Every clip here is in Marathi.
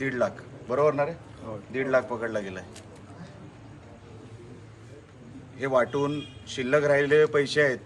दीड लाख. बरोबर ना रे? दीड लाख पकडला गेलाय. हे वाटून शिल्लक राहिलेले पैसे आहेत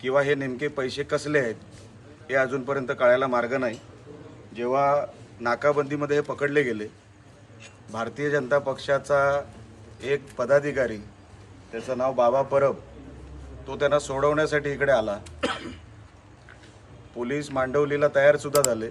किंवा हे नेमके पैसे कसले आहेत हे अजूनपर्यंत कळायला मार्ग नाही. जेव्हा नाकाबंदीमध्ये हे पकडले गेले भारतीय जनता पक्षाचा एक पदाधिकारी त्याचं नाव बाबा परब तो त्यांना सोडवण्यासाठी इकडे आला. पोलीस मांडवलीला तयार सुद्धा झाले.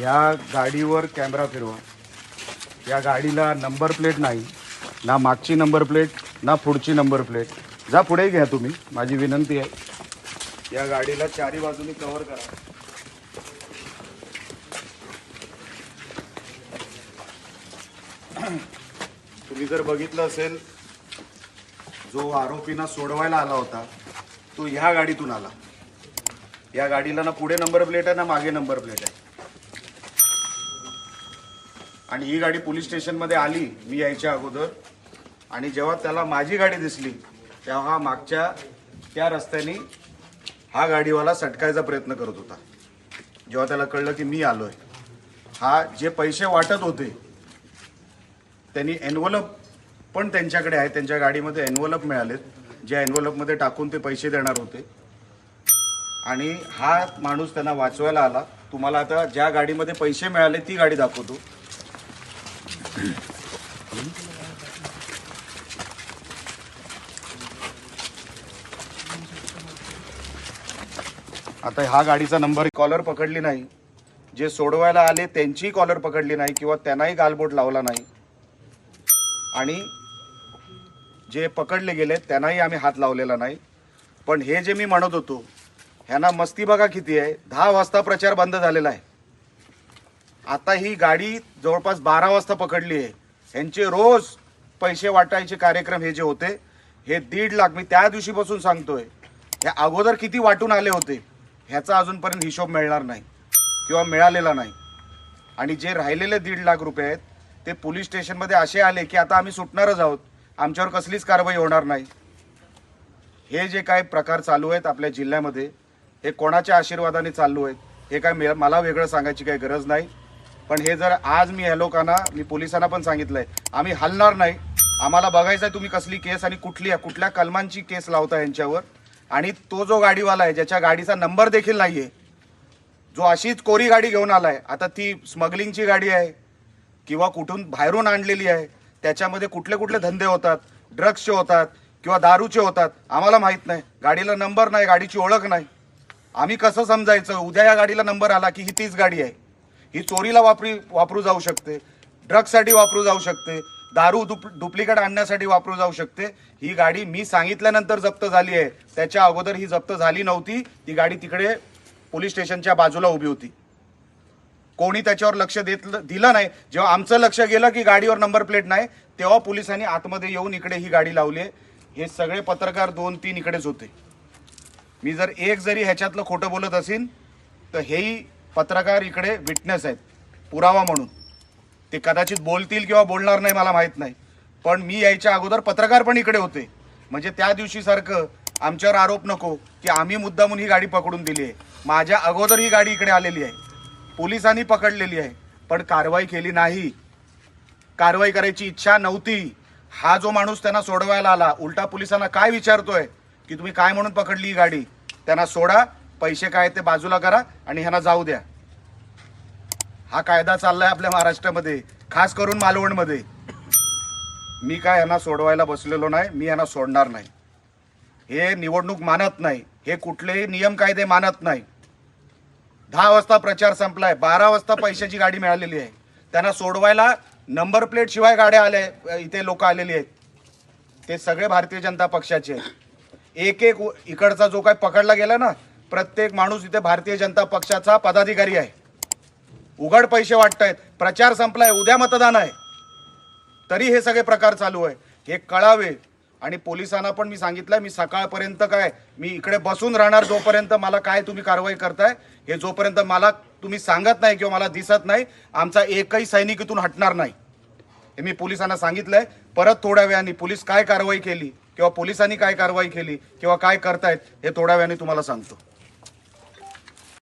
या गाडीवर कॅमेरा फिरवा. या गाडीला नंबर प्लेट नाही ना मागची नंबर प्लेट ना पुढची नंबर प्लेट. जा पुढे घ्या तुम्ही माझी विनंती आहे. या गाडीला चारी बाजूनी कव्हर करा. तुम्ही जर बघितलं असेल जो आरोपींना सोडवायला आला होता तो ह्या गाडीतून आला. या गाडीला ना पुढे नंबर प्लेट आहे ना मागे नंबर प्लेट आहे. आणि ही गाडी पोलीस स्टेशनमध्ये आली मी यायच्या अगोदर. आणि जेव्हा त्याला माझी गाडी दिसली तेव्हा हा मागच्या त्या रस्त्याने हा गाडीवाला सटकायचा प्रयत्न करत होता. जेव्हा त्याला कळलं की मी आलोय. हा जे पैसे वाटत होते त्यांनी एनवलप पण त्यांच्याकडे आहे. त्यांच्या गाडीमध्ये एनवलप मिळालेत. ज्या एनवलपमध्ये टाकून ते पैसे देणार होते. आणि हा माणूस त्यांना वाचवायला आला. तुम्हाला आता ज्या गाडीमध्ये पैसे मिळाले ती गाडी दाखवतो. आता हा गाडीचा नंबर कॉलर पकडली नाही. जे सोडवायला आले त्यांचीही कॉलर पकडली नाही किंवा त्यांनाही गालबोट लावला नाही. आणि जे पकडले गेले त्यांनाही आम्ही हात लावलेला नाही. पण हे जे मी म्हणत होतो ह्यांना मस्ती बघा किती आहे. दहा वाजता प्रचार बंद झालेला आहे. आता ही गाडी जवळपास बारा वाजता पकडली आहे. ह्यांचे रोज पैसे वाटायचे कार्यक्रम हे जे होते हे दीड लाख मी त्या दिवशीपासून सांगतोय. हे अगोदर किती वाटून आले होते ह्याचा अजूनपर्यंत हिशोब मिळणार नाही किंवा मिळालेला नाही. आणि जे राहिलेले दीड लाख रुपये आहेत ते पोलीस स्टेशनमध्ये असे आले की आता आम्ही सुटणारच आहोत. आमच्यावर कसलीच कारवाई होणार नाही. हे जे काय प्रकार चालू आहेत आपल्या जिल्ह्यामध्ये हे कोणाच्या आशीर्वादाने चालू आहेत हे काय मला वेगळं सांगायची काही गरज नाही. पण हे जर आज मी ह्या लोकांना मी पोलिसांना पण सांगितलंय आम्ही हलणार नाही. आम्हाला बघायचं आहे तुम्ही कसली केस आणि कुठली कुठल्या कलमांची केस लावता यांच्यावर. आणि तो जो गाडीवाला आहे ज्याच्या गाडीचा नंबर देखील नाहीये जो अशीच कोरी गाडी घेऊन आलाय आता ती स्मगलिंगची गाडी आहे किंवा कुठून बाहेरून आणलेली आहे त्याच्यामध्ये कुठले कुठले धंदे होतात ड्रग्सचे होतात किंवा दारूचे होतात आम्हाला माहीत नाही. गाडीला नंबर नाही गाडीची ओळख नाही. आम्ही कसं समजायचं? उद्या या गाडीला नंबर आला की ही तीच गाडी आहे. ही चोरीला वापरी वापरू जाऊ शकते. ड्रगसाठी वापरू जाऊ शकते. दारू डुप डुप्लिकेट आणण्यासाठी वापरू जाऊ शकते. ही गाडी मी सांगितल्यानंतर जप्त झाली आहे. त्याच्या अगोदर ही जप्त झाली नव्हती. ती गाडी तिकडे पोलीस स्टेशनच्या बाजूला उभी होती. कोणी त्याच्यावर लक्ष देत दिलं नाही. जेव्हा आमचं लक्ष गेलं की गाडीवर नंबर प्लेट नाही तेव्हा पोलिसांनी आतमध्ये येऊन इकडे ही गाडी लावली आहे. हे सगळे पत्रकार दोन तीन इकडेच होते. मी जर एक जरी ह्याच्यातलं खोटं बोलत असेन तर हेही पत्रकार इकडे विटनेस आहेत. पुरावा म्हणून. ते कदाचित बोलतील किंवा बोलणार नाही मला माहीत नाही. पण मी यायच्या अगोदर पत्रकार पण इकडे होते. म्हणजे त्या दिवशीसारखं आमच्यावर आरोप नको की आम्ही मुद्दामून ही गाडी पकडून दिली आहे. माझ्या अगोदर ही गाडी इकडे आलेली आहे. पोलिसांनी पकडलेली आहे. पण कारवाई केली नाही. कारवाई करायची इच्छा नव्हती. हा जो माणूस त्यांना सोडवायला आला उलटा पोलिसांना काय विचारतोय की तुम्ही काय म्हणून पकडली ही गाडी? त्यांना सोडा. पैसे काय ते बाजूला करा आणि ह्यांना जाऊ द्या. हा कायदा चाललाय आपल्या महाराष्ट्रामध्ये खास करून मालवणमध्ये. मी काय यांना सोडवायला बसलेलो नाही मी यांना सोडणार नाही. हे निवडणूक मानत नाही हे कुठलेही नियम कायदे मानत नाही. दहा वाजता प्रचार संपलाय बारा वाजता पैशाची गाडी मिळालेली आहे. त्यांना सोडवायला नंबर प्लेट शिवाय गाड्या आल्या इथे लोक आलेली आहेत. ते सगळे भारतीय जनता पक्षाचे आहेत. एक एक व- इकडचा जो काय पकडला गेला ना प्रत्येक माणूस इथे भारतीय जनता पक्षाचा पदाधिकारी आहे. उघड पैसे वाटतायत. प्रचार संपलाय. उद्या मतदान आहे. तरी हे सगळे प्रकार चालू आहे. हे कळावे. आणि पोलिसांना पण मी सांगितलंय मी सकाळपर्यंत काय मी इकडे बसून राहणार जोपर्यंत मला काय तुम्ही कारवाई करताय हे जोपर्यंत मला तुम्ही सांगत नाही किंवा मला दिसत नाही आमचा एकही सैनिक इथून हटणार नाही. हे मी पोलिसांना सांगितलंय. परत थोड्या वेळाने पोलीस काय कारवाई केली किंवा पोलिसांनी काय कारवाई केली किंवा काय करतायत हे थोड्या वेळाने तुम्हाला सांगतो.